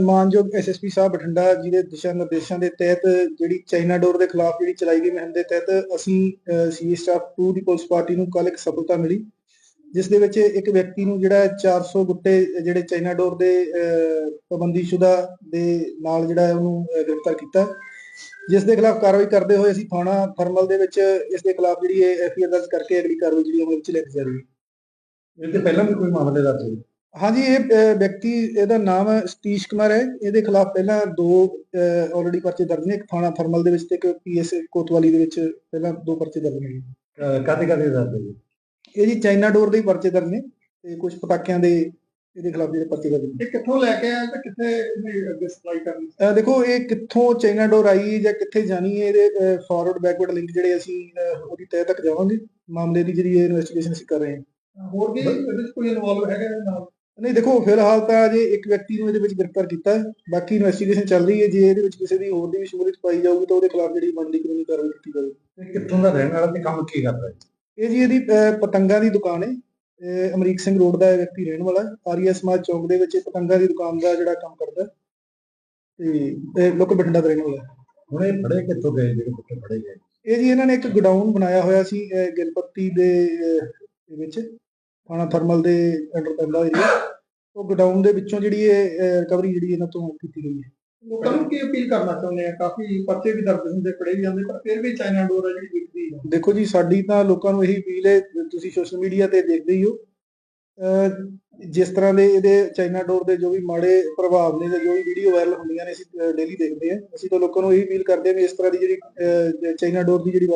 ਮਾਨਯੋਗ ਐਸਐਸਪੀ ਸਾਹਿਬ ਬਠਿੰਡਾ ਜੀ ਦੇ ਦਿਸ਼ਾ ਨਿਰਦੇਸ਼ਾਂ ਦੇ ਤਹਿਤ ਜਿਹੜੀ ਚਾਈਨਾ ਡੋਰ ਦੇ ਖਿਲਾਫ ਜਿਹੜੀ ਚਲਾਈ ਗਈ ਮੁਹਿੰਮ ਦੇ ਤਹਿਤ ਅਸੀਂ ਸੀ ਸਟਾਫ 2 ਦੀ ਪੁਲਿਸ ਪਾਰਟੀ ਨੂੰ ਕੱਲ ਇੱਕ ਸਫਲਤਾ ਮਿਲੀ, ਜਿਸ ਦੇ ਵਿੱਚ ਇੱਕ ਵਿਅਕਤੀ ਨੂੰ ਜਿਹੜਾ 400 ਗੁੱਟੇ ਜਿਹੜੇ ਚਾਈਨਾ ਡੋਰ ਦੇ ਪਾਬੰਦੀਸ਼ੁਦਾ ਦੇ ਨਾਲ ਜਿਹੜਾ ਉਹਨੂੰ ਗ੍ਰਿਫਤਾਰ ਕੀਤਾ। ਜਿਸ ਦੇ ਖਿਲਾਫ ਕਾਰਵਾਈ ਕਰਦੇ ਹੋਏ ਅਸੀਂ ਥਾਣਾ ਥਰਮਲ ਦੇ ਵਿੱਚ ਇਸ ਦੇ ਖਿਲਾਫ ਜਿਹੜੀ ਐਫਆਈਆਰ ਦਰਜ ਕਰਕੇ ਅਗਲੀ ਕਾਰਵਾਈ ਜਿਹੜੀ ਅਮਲ ਵਿੱਚ ਲੈ ਕੇ ਜਾ ਰਹੀ ਹੈ। ਇਹ ਤੇ ਪਹਿਲਾਂ ਵੀ ਕੋਈ ਮਾਮਲੇ ਦਰਜ ਹੋਏ? ਹਾਂਜੀ ਇਹ ਵਿਅਕਤੀ ਇਹਦਾ ਨਾਮ ਸਤੀਸ਼ ਕੁਮਾਰ ਹੈ। ਇਹਦੇ ਖਿਲਾਫ ਪਹਿਲਾਂ ਦੋ ਆਲਰੇਡੀ ਪਰਚੇ ਦਰਜ ਨੇ। ਇੱਕ ਥਾਣਾ ਥਰਮਲ ਦੇ ਵਿੱਚ ਤੇ ਇੱਕ ਪੀਐਸ ਕੋਤਵਾਲੀ ਦੇ ਵਿੱਚ ਪਹਿਲਾਂ ਦੋ ਪਰਚੇ ਦਰਜ ਨੇ। ਕਾਦੇ ਕਾਦੇ ਦਰਜ ਹੋਏ ਇਹ ਜੀ ਚਾਈਨਾ ਡੋਰ ਦੇ ਪਰਚੇ ਦਰਜ ਨੇ ਤੇ ਕੁਝ ਪਟਾਕਿਆਂ ਦੇ ਇਹਦੇ ਖਿਲਾਫ ਜਿਹੜੇ ਪਰਚੇ ਦਰਜ ਨੇ। ਇਹ ਕਿੱਥੋਂ ਲੈ ਕੇ ਆਇਆ ਤੇ ਕਿੱਥੇ ਇਹਨੇ ਅੱਗੇ ਸਪਲਾਈ ਕਰਨੀ ਦੇਖੋ ਇਹ ਕਿੱਥੋਂ ਚਾਈਨਾ ਡੋਰ ਆਈ ਜਾਂ ਕਿੱਥੇ ਜਾਣੀ ਹੈ ਇਹਦੇ ਫਾਰਵਰਡ ਬੈਕਵਰਡ ਲਿੰਕ ਜਿਹੜੇ ਅਸੀਂ ਉਹਦੀ ਤਹਿ ਤੱਕ ਜਾਵਾਂਗੇ। ਮਾਮਲੇ ਦੀ ਜਿਹੜੀ ਇਨਵੈਸਟੀਗੇਸ਼ਨ ਅਸੀਂ ਕਰ ਰਹੇ ਹਾਂ। ਹੋਰ ਵੀ ਇਹਦੇ ਵਿੱਚ ਕੋਈ ਇਨਵੋਲਵ ਹੈਗਾ ਇਹਦੇ ਨਾਲ? ਨਹੀਂ ਦੇਖੋ ਫਿਲਹਾਲ ਤਾਂ ਅਜੇ ਇੱਕ ਵਿਅਕਤੀ ਨੂੰ ਇਹਦੇ ਵਿੱਚ ਗ੍ਰਿਫਤਾਰ ਕੀਤਾ ਹੈ। ਬਾਕੀ ਇਨਵੈਸਟੀਗੇਸ਼ਨ ਚੱਲ ਰਹੀ ਹੈ। ਜੇ ਇਹਦੇ ਵਿੱਚ ਕਿਸੇ ਦੀ ਹੋਰ ਦੀ ਵੀ ਸ਼ਮੂਲੀਅਤ ਪਾਈ ਜਾਊਗੀ ਤਾਂ ਉਹਦੇ ਖਿਲਾਫ ਜਿਹੜੀ ਬਣਦੀ ਕਾਨੂੰਨੀ ਕਾਰਵਾਈ ਕੀਤੀ ਇਹ ਕਿੱਥੋਂ ਦਾ ਰਹਿਣ ਵਾਲਾ ਤੇ ਕੰਮ ਕੀ ਕਰਦਾ ਹੈ? ਇਹ ਜੀ ਇਹਦੀ ਪਤੰਗਾਂ ਦੀ ਦੁਕਾਨ ਹੈ। ਅਮਰੀਕ ਸਿੰਘ ਰੋਡ ਦਾ ਇਹ ਵਿਅਕਤੀ ਰਹਿਣ ਵਾਲਾ ਹੈ। ਆਰੀਆ ਸਮਾਜ ਚੌਕ ਦੇ ਵਿੱਚ ਪਤੰਗਾਂ ਦੀ ਦੁਕਾਨ ਦਾ ਜਿਹੜਾ ਕੰਮ ਕਰਦਾ ਹੈ। ਤੇ ਇਹ ਲੋਕ ਬਠਿੰਡਾ ਦਾ ਰਹਿਣ ਵਾਲਾ ਹੈ। ਹੁਣ ਇਹ ਫੜੇ ਕਿੱਥੋਂ ਗਏ? ਜਿਹੜੇ ਪੁੱਤੇ ਫੜੇ ਗਏ। ਇਹ ਜੀ ਇਹਨਾਂ ਨੇ ਇੱਕ ਗੋਡਾਊਨ ਬਣਾਇਆ ਹੋਇਆ ਸੀ ਗਿਲਪੱਤੀ ਦੇ ਵਿੱਚ। ਥਾਣਾ ਥਰਮਲ ਦੇ ਅੰਡਰ ਪੈਂਦਾ ਏਰੀਆ ਉਹ ਗੋਡਾਊਨ ਦੇ ਵਿੱਚੋਂ ਜਿਹੜੀ ਇਹ ਰਿਕਵਰੀ ਜਿਹੜੀ ਇਹਨਾਂ ਤੋਂ ਕੀਤੀ ਗਈ ਹੈ। ਲੋਕਾਂ ਨੂੰ ਕੀ ਅਪੀਲ ਕਰਨਾ ਚਾਹੁੰਦੇ ਆ? ਕਾਫੀ ਪਰਚੇ ਵੀ ਦਰਜ ਹੁੰਦੇ ਫੜੇ ਵੀ ਜਾਂਦੇ ਪਰ ਫਿਰ ਵੀ ਚਾਈਨਾ ਡੋਰ ਹੈ ਜਿਹੜੀ ਵਿਕਦੀ ਹੈ ਦੇਖੋ ਜੀ ਸਾਡੀ ਤਾਂ ਲੋਕਾਂ ਨੂੰ ਇਹੀ ਅਪੀਲ ਹੈ ਤੁਸੀਂ ਸੋਸ਼ਲ ਮੀਡੀਆ ਤੇ ਦੇਖਦੇ ਹੀ ਹੋ। ਜਿਸ ਤਰ੍ਹਾਂ ਦੇ ਇਹਦੇ ਚਾਈਨਾ ਡੋਰ ਦੇ ਜੋ ਵੀ ਮਾੜੇ ਪ੍ਰਭਾਵ ਨੇ ਜਾਂ ਜੋ ਵੀ ਵੀਡੀਓ ਵਾਇਰਲ ਹੁੰਦੀਆਂ ਨੇ ਅਸੀਂ ਡੇਲੀ ਦੇਖਦੇ ਹਾਂ। ਅਸੀਂ ਤਾਂ ਲੋਕਾਂ ਨੂੰ ਇਹੀ ਅਪੀਲ ਕਰਦੇ ਹਾਂ ਵੀ ਇਸ ਤਰ੍ਹਾਂ ਦੀ ਜਿਹੜੀ ਚਾਈਨਾ ਡੋਰ ਦੀ ਜਿਹੜੀ